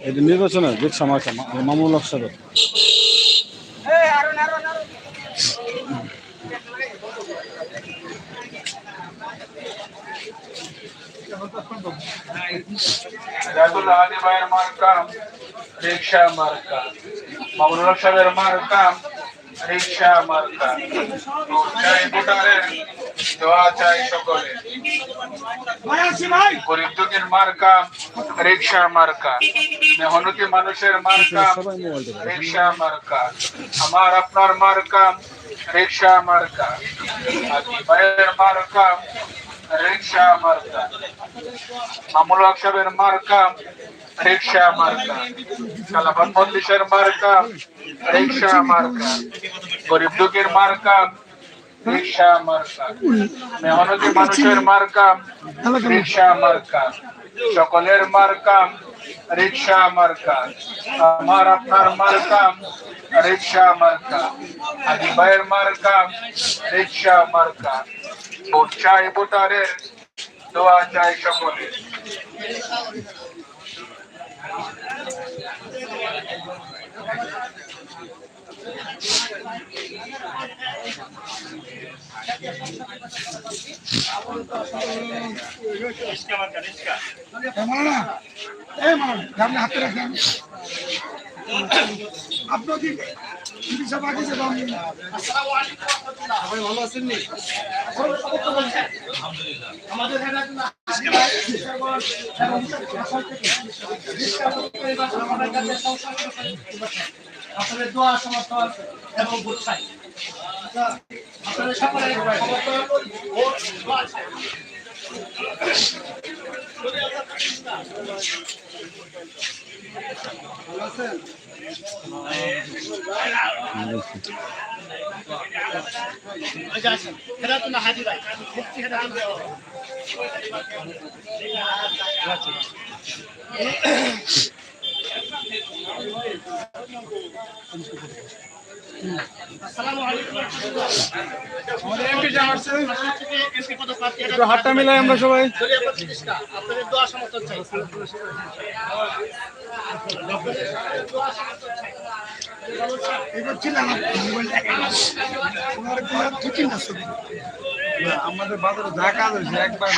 এটা নির্বাচনে রিক্সা মার্কা মা- মামুনুল হক সাহেবের রাতুল আদি ভাইয়ের মার্কাম রিক্সা মার্কা মামুনুল মার্কা দোয়া চাই সকলে মার্কাম রিক্সা মার্কা মানুষের মোবাইল রিক্সা মার্কা, আমার, আপনার মার্কাম রিক্সা মার্কা ভাইয়ের রিক্সা মার্কা মার্কা মার্কা কালাবান মার্কা রিক্সা মার্কা, গরিব দুঃখীর মার্কা রিক্সা মার্কা। মেহনতি মানুষের মার্কা রিক্সা মার্কা। সকলের মার্কা রিক্সা মার্কা। আমার আপনার মার্কা রিক্সা মার্কা। আদি ভাইয়ের মার্কা রিক্সা মার্কা। ভোট চাই ভোটারের দোয়া চাই সকলে আপনাকে বাকি যে সবাই ভালো আছেন নি আমাদের আপনাদের দোয়া সমর্থন এবং চাই সকলের সমর্থন ভোট দোয়া হাতটা মিলাই আমরা সবাই।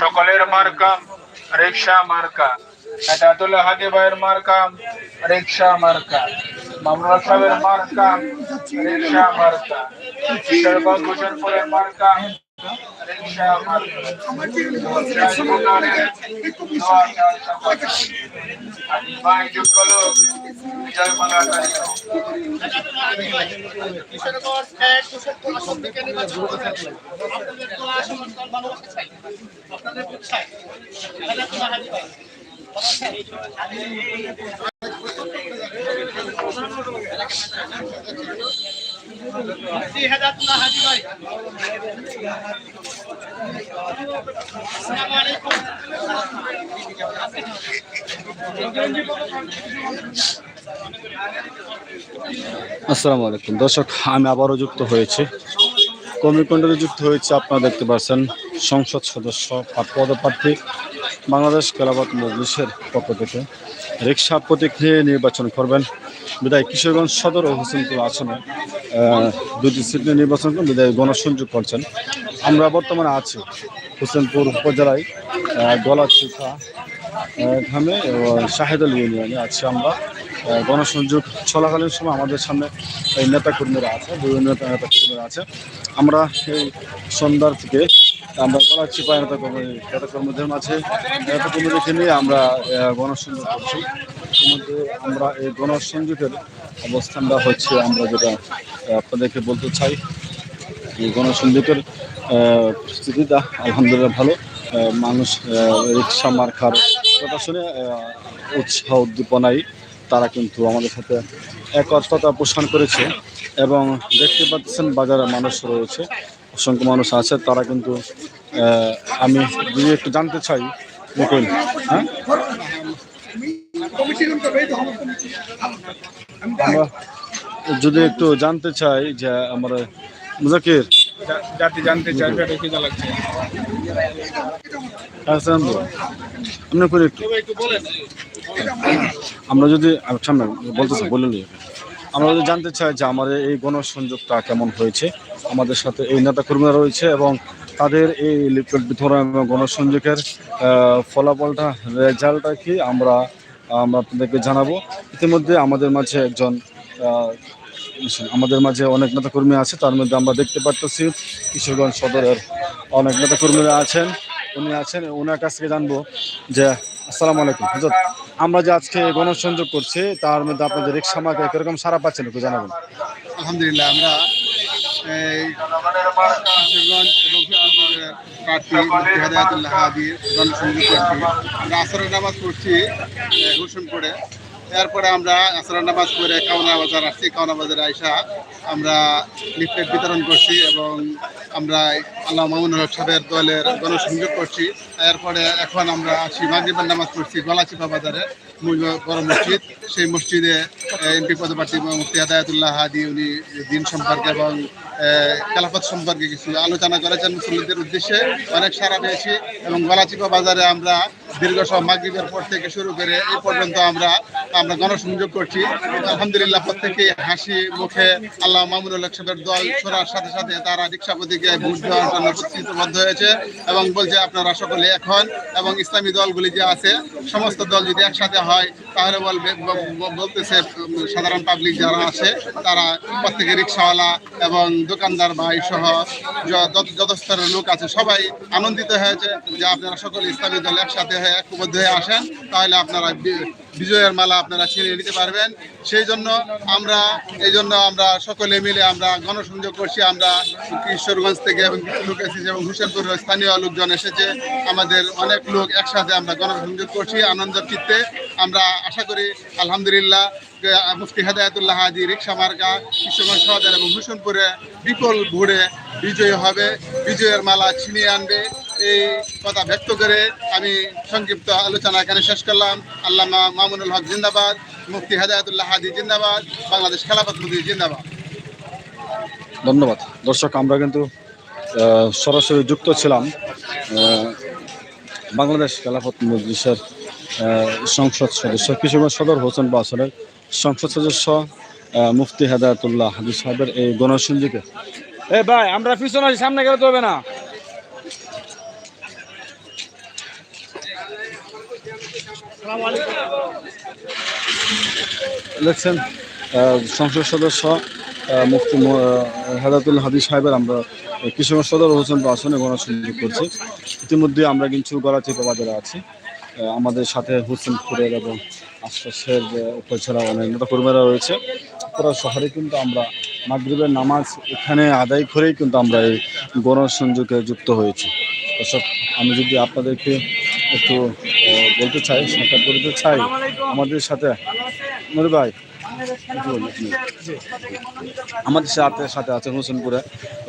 সকলের মার্কাম রিক্সা মার্কা। এটাতুল হাদি ভাইয়ের মার্কাম রিক্সা মার্কা। মামুনুল সাহেবের মার্কাম রিক্সা মার্কা কিশোরগঞ্জ হোসেনপুরের মার্কা। আপনাদের আসসালামু আলাইকুম। দর্শক, আমি আবারও যুক্ত হয়েছি। কর্মীকণ্ডলে যুক্ত হয়েছে আপনারা দেখতে পাচ্ছেন সংসদ সদস্য পদপ্রার্থী বাংলাদেশ খেলাবাদ মজলিসের পক্ষ থেকে। রিক্সা প্রতীক নিয়ে নির্বাচন করবেন। বিদায় কিশোরগঞ্জ সদর ও হোসেনপুর আসনে দুটি সিট নিয়ে নির্বাচন বিদায় গণসংযোগ করছেন। আমরা বর্তমানে আছি হোসেনপুর উপজেলায় গলাচিখা গ্রামে শাহেদুল ইউনিয়নে আছি আমরা। গণসংযোগ চলাকালীন সময় আমাদের সামনে এই নেতাকর্মীরা আছে, বিভিন্ন নেতা নেতাকর্মীরা আছে। আমরা এই সন্ধ্যার থেকে আমরা গলাচিপা নেতাকর্মী নেতাকর্মীদের মাঝে নেতাকর্মীদেরকে নিয়ে আমরা গণসংযোগ করছি। ইতিমধ্যে আমরা এই গণসংযোগের অবস্থানটা হচ্ছে আমরা যেটা আপনাদেরকে বলতে চাই, এই গণসংযোগের স্থিতিটা আলহামদুলিল্লাহ ভালো। মানুষ রিক্সা মার্কার কথা শুনে উৎসাহ উদ্দীপনায় তারা কিন্তু আমাদের সাথে একত্রতা পোষণ করেছে এবং দেখতে পাচ্ছেন বাজারে মানুষ রয়েছে, অসংখ্য মানুষ আছে, তারা কিন্তু আমি যদি একটু জানতে চাই, মুকুল হ্যাঁ? আমরা যদি একটু জানতে চাই যে আমরা মুজাকির জা- জাতি জানতে চায় পেটে খিদা লাগছে। হাসান আপনি করে একটু আমরা যদি সামনে বলতেছি বলে আমরা যদি জানতে চাই যে আমাদের এই গণসংযোগটা কেমন হয়েছে আমাদের সাথে এই নেতা কর্মীরা রয়েছে এবং তাদের এই লিফলেট বিতরণ এবং গণসংযোগের ফলাফলটা রেজাল্টটা কি? আমরা আমরা আপনাদেরকে জানাব। ইতিমধ্যে আমাদের মাঝে একজন আমাদের মাঝে অনেক নেতা কর্মী আছে, তার মধ্যে আমরা দেখতে পারতেছি কিশোরগঞ্জ সদরের অনেক নেতা কর্মীরা আছেন, উনি আছেন ওনার কাছ থেকে জানব যে, আসসালামু আলাইকুম। হুজুর, আমরা যে আজকে গণসংযোগ করছি, তার মধ্যে আপনাদের রিক্সা মার্কে কীরকম সারা পাচ্ছেন একটু জানাবেন। আলহামদুলিল্লাহ, আমরা কিশোরগঞ্জ এবং আসরের নামাজ পড়ছি হোসেনপুরে এরপরে আমরা আসরের নামাজ পড়ে কাওনা বাজার আসছি। কাওনা বাজারে আইসা আমরা লিফলেট বিতরণ করছি এবং আমরা আল্লাহ মামুনুল হক সাহেবের দলের গণসংযোগ করছি। এরপরে এখন আমরা আসি মাগরিবের নামাজ পড়ছি গলাচিপা বাজারে বড় মসজিদ। সেই মসজিদে এমপি পদপ্রার্থী মুফতি হেদায়তুল্লাহ হাদি, উনি দিন সম্পর্কে এবং খেলাফত সম্পর্কে কিছু আলোচনা করেছেন মুসলিমদের উদ্দেশ্যে অনেক সারা পেয়েছি এবং গলাচিপা বাজারে আমরা দীর্ঘ সব মাগরিবের পর থেকে শুরু করে এই পর্যন্ত আমরা আমরা গণসংযোগ করছি। আলহামদুলিল্লাহ প্রত্যেকে হাসি মুখে আল্লাহ মামুনুল সাহেবের দল ছোড়ার সাথে সাথে তারা রিক্সাপতিকে ভোট দেওয়ার জন্য প্রতিশ্রুতিবদ্ধ হয়েছে এবং বলছে আপনারা সকলে এখন এবং ইসলামী দলগুলি যে আছে, সমস্ত দল যদি একসাথে হয়, তাহলে বলবে বলতেছে সাধারণ পাবলিক যারা আছে, তারা প্রত্যেকে রিক্সাওয়ালা এবং দোকানদার ভাই সহ যত স্তরের লোক আছে, সবাই আনন্দিত হয়েছে যে আপনারা সকলে ইসলামী দল একসাথে ঐক্যবদ্ধ হয়ে আসেন, তাহলে আপনারা বিজয়ের মালা আপনারা ছিনিয়ে নিতে পারবেন। সেই জন্য আমরা, এই জন্য আমরা সকলে মিলে আমরা গণসংযোগ করছি, আমরা কিশোরগঞ্জ থেকে এবং কিছু লোক এসেছে এবং হুসেনপুরের স্থানীয় লোকজন এসেছে। আমাদের অনেক লোক একসাথে আমরা গণসংযোগ করছি আনন্দের চিত্তে। আমরা আশা করি, আলহামদুলিল্লাহ মুফতি হেদায়তুল্লাহ হাজি রিক্সা মার্কা, কিশোরগঞ্জ সদর এবং হুসেনপুরে বিপুল ভোরে বিজয়ী হবে। বিজয়ের মালা ছিনিয়ে আনবে। এই কথা ব্যক্ত করে আমি সংক্ষিপ্ত আলোচনা এখানে শেষ করলাম। আল্লামা মামুনুল হক জিন্দাবাদ মুফতি হেদায়তুল্লাহ হাদি জিন্দাবাদ বাংলাদেশ খেলাফত মুদি জিন্দাবাদ। ধন্যবাদ। দর্শক আমরা কিন্তু সরাসরি যুক্ত ছিলাম বাংলাদেশ খেলাফত মজলিসের সংসদ সদস্য কিশোরগঞ্জ সদর হোসেন বাসনের সংসদ সদস্য মুফতি হেদায়তুল্লাহ হাদিস সাহেবের এই গণসংযোগে। এ ভাই আমরা পিছনে আছি সামনে গেলে তো হবে না। দেখছেন সংসদ সদস্য মুফতি হেদাতুল হাদিস সাহেবের আমরা কিশোর সদর হোসেন আসনে গণসংযোগ করছি। ইতিমধ্যে আমরা কিন্তু গলাচিপা বাজারে আছি। আমাদের সাথে হোসেনপুরের এবং আশপাশের উপজেলা অনেক নেতা কর্মীরা রয়েছে। পুরো শহরে কিন্তু আমরা মাগরিবের নামাজ এখানে আদায় করেই কিন্তু আমরা এই গণসংযোগে যুক্ত হয়েছি। আমি যদি আপনাদেরকে একটু বলতে চাই, সাক্ষাৎ করতে চাই আমাদের সাথে। ভাই। আমাদের সাথে সাথে আছেন হোসেনপুরে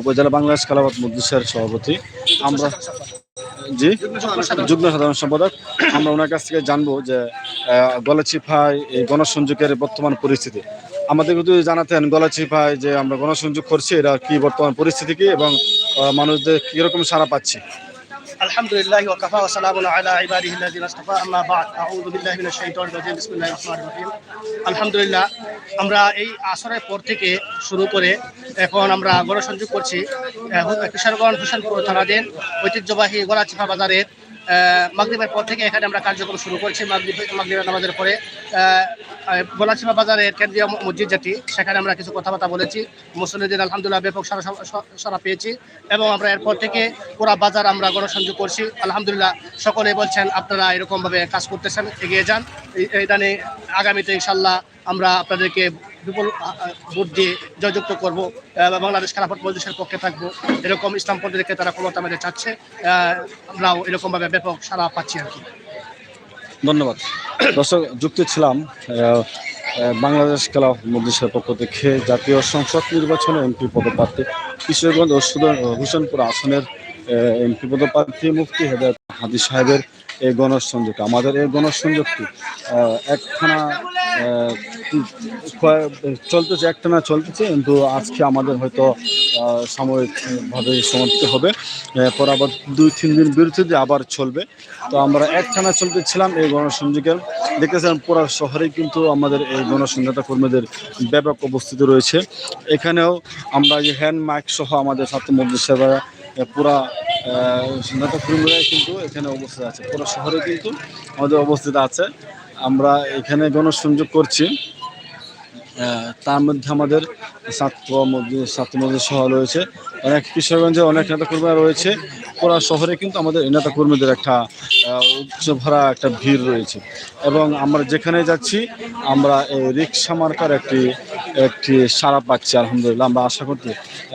উপজেলা বাংলাদেশ খেলাবাদ মজলিসের সভাপতি। আমরা জি? যুগ্ম সাধারণ সম্পাদক। আমরা ওনার কাছ থেকে জানব যে গলাচিফাই এই গণসংযোগের বর্তমান পরিস্থিতি। আমাদের যদি জানাতেন গলাচিফাই যে আমরা গণসংযোগ করছি এটা কি বর্তমান পরিস্থিতি কি এবং মানুষদের কীরকম সারা পাচ্ছি? الحمد لله وكفى وسلام على عباده الذين اصطفى اما بعد اعوذ بالله من الشيطان الرجيم بسم الله الرحمن الرحيم আলহামদুলিল্লাহ আমরা এই আসরের পর থেকে শুরু করে এখন আমরা গণসংযোগ করছি আহ, কিশোরগঞ্জ হোসেনপুর থানাধীন ঐতিহ্যবাহী গলাচিপা বাজারের মাগরীবের পর থেকে এখানে আমরা কার্যক্রম শুরু করছি, মাগরীব মাগরীবের নামাজের পরে গলাচিপা বাজারের কেন্দ্রীয় মসজিদ যেটি, সেখানে আমরা কিছু কথাবার্তা বলেছি। মুসলিমদের আলহামদুলিল্লাহ ব্যাপক সারা সারা পেয়েছি এবং আমরা এরপর থেকে পুরা বাজার আমরা গণসংযোগ করছি। আলহামদুলিল্লাহ সকলে বলছেন, আপনারা এরকমভাবে কাজ করতেছেন, এগিয়ে যান। এই আগামীতে ইনশাল্লাহ আমরা আপনাদেরকে বিপুল ভোট দিয়ে জয়যুক্ত করব বাংলাদেশ খেলাফত মজলিসের পক্ষে থাকব। এরকম ইসলামপন্থীদেরকে তারা ক্ষমতা মেরে চাচ্ছে আমরাও এরকমভাবে ব্যাপক সারা পাচ্ছি আর কি। ধন্যবাদ। দর্শক, যুক্ত ছিলাম বাংলাদেশ খেলা মজলিসের পক্ষ থেকে জাতীয় সংসদ নির্বাচনে এমপি পদপ্রার্থী কিশোরগঞ্জ ও হুসেনপুর আসনের এমপি পদপ্রার্থী মুফতি হেদায়ত হাদি সাহেবের এই গণসংযোগ। আমাদের এই গণসংযোগটি একখানা আহ, কি- কয়- চলতেছে একটানা চলতেছে কিন্তু আজকে আমাদের হয়তো সাময়িকভাবে সমাপ্তি হবে। এরপর আবার দুই তিন দিন বিরতি দিয়ে আবার চলবে। তো আমরা একখানা চলতেছিলাম এই গণসংযোগের দেখতেছেন পুরো শহরে কিন্তু আমাদের এই গণসংযোগতা কর্মীদের ব্যাপক উপস্থিতি রয়েছে। এখানেও আমরা যে হ্যান্ড মাইক সহ আমাদের ছাত্র মন্দির সেবা পুরা নেতা কর্মীরা কিন্তু এখানে অবস্থিত আছে। পুরো শহরে কিন্তু আমাদের অবস্থিত আছে। আমরা এখানে গণসংযোগ করছি। তার মধ্যে আমাদের ছাত্র ছাত্র মধ্যে সহ রয়েছে। অনেক কিশোরগঞ্জে অনেক নেতা কর্মীরা রয়েছে। পুরা শহরে কিন্তু আমাদের নেতাকর্মীদের নেতা কর্মীদের একটা উচ্চ ভরা একটা ভিড় রয়েছে। এবং আমরা যেখানে যাচ্ছি, আমরা এই রিক্সা মার্কার একটি একটি সারা পাচ্ছি, আলহামদুলিল্লাহ। আমরা আশা করতে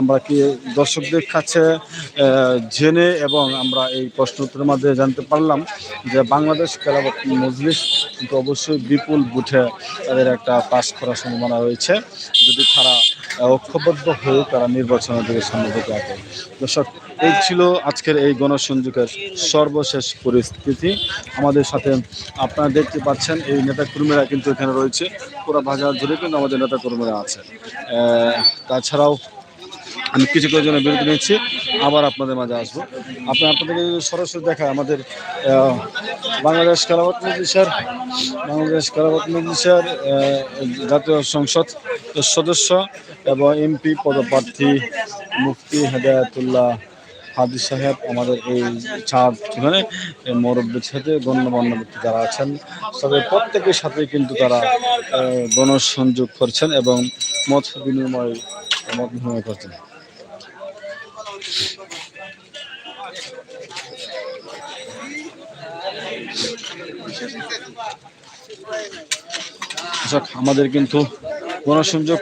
আমরা কি দর্শকদের কাছে জেনে এবং আমরা এই প্রশ্ন উত্তরের মাধ্যমে জানতে পারলাম যে বাংলাদেশ খেলাফত মজলিস কিন্তু অবশ্যই বিপুল বুথে তাদের একটা পাস করার সম্ভাবনা রয়েছে। যদি তারা ঐক্যবদ্ধ হয়ে তারা নির্বাচনের দিকে সামনে দিকে আসে। দর্শক এই ছিল আজকের এই গণসংযোগের সর্বশেষ পরিস্থিতি। আমাদের সাথে আপনারা দেখতে পাচ্ছেন, এই নেতাকর্মীরা কিন্তু এখানে রয়েছে। পুরো বাজার জুড়ে কিন্তু আমাদের নেতাকর্মীরা আছে। তাছাড়াও আমি কিছু জন্য বিরতি নিচ্ছি, আবার আপনাদের মাঝে আসব। আপনি আপনাদেরকে যদি সরাসরি দেখায় আমাদের বাংলাদেশ খেলাফত মজলিসের, বাংলাদেশ খেলাফত মজলিসের জাতীয় সংসদ সদস্য এবং এমপি পদপ্রার্থী মুফতি হেদায়তুল্লাহ হাদি সাহেব, আমাদের এই চাঁদ এখানে মুরব্বীর সাথে গণ্যমান্য ব্যক্তি যারা আছেন তাদের প্রত্যেকের সাথে কিন্তু তারা গণসংযোগ করছেন এবং মত বিনিময় মত বিনিময় করছেন। আমাদের কিন্তু গণসংযোগ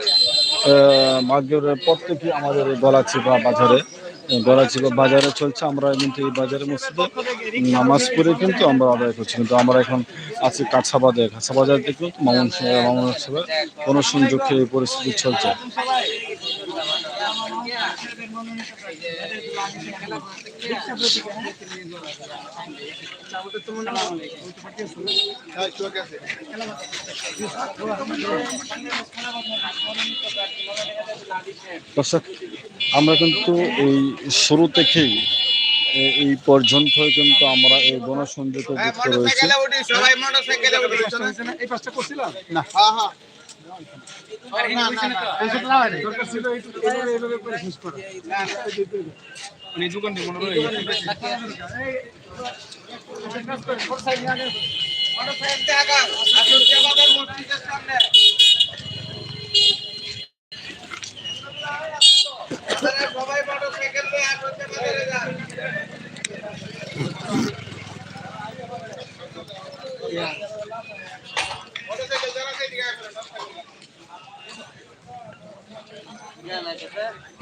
মার্গের প্রত্যেকে আমাদের গলাচিপা বাজারে। ছিল বাজারে চলছে। আমরা কিন্তু এই বাজারের মসজিদে নামাজ পড়ে কিন্তু আমরা আদায় করছি। কিন্তু আমরা এখন আছি কাছাবাজার কাছাবাজার বাজার থেকে মামন মামুন মামুন কোনো সংযোগ এই পরিস্থিতি চলছে। দর্শক আমরা কিন্তু এই শুরু থেকেই এই পর্যন্ত কিন্তু আমরা এই গণসংযোগে যুক্ত রয়েছি। সবাই মোটরসাইকেলে উঠে এই পাঁচটা করছিলাম? হ্যাঁ হ্যাঁ। সবাই মোটরসাইকেল নিয়ে মোটরসাইকেল যারা সেদিকে আসবে Yeah, like I said.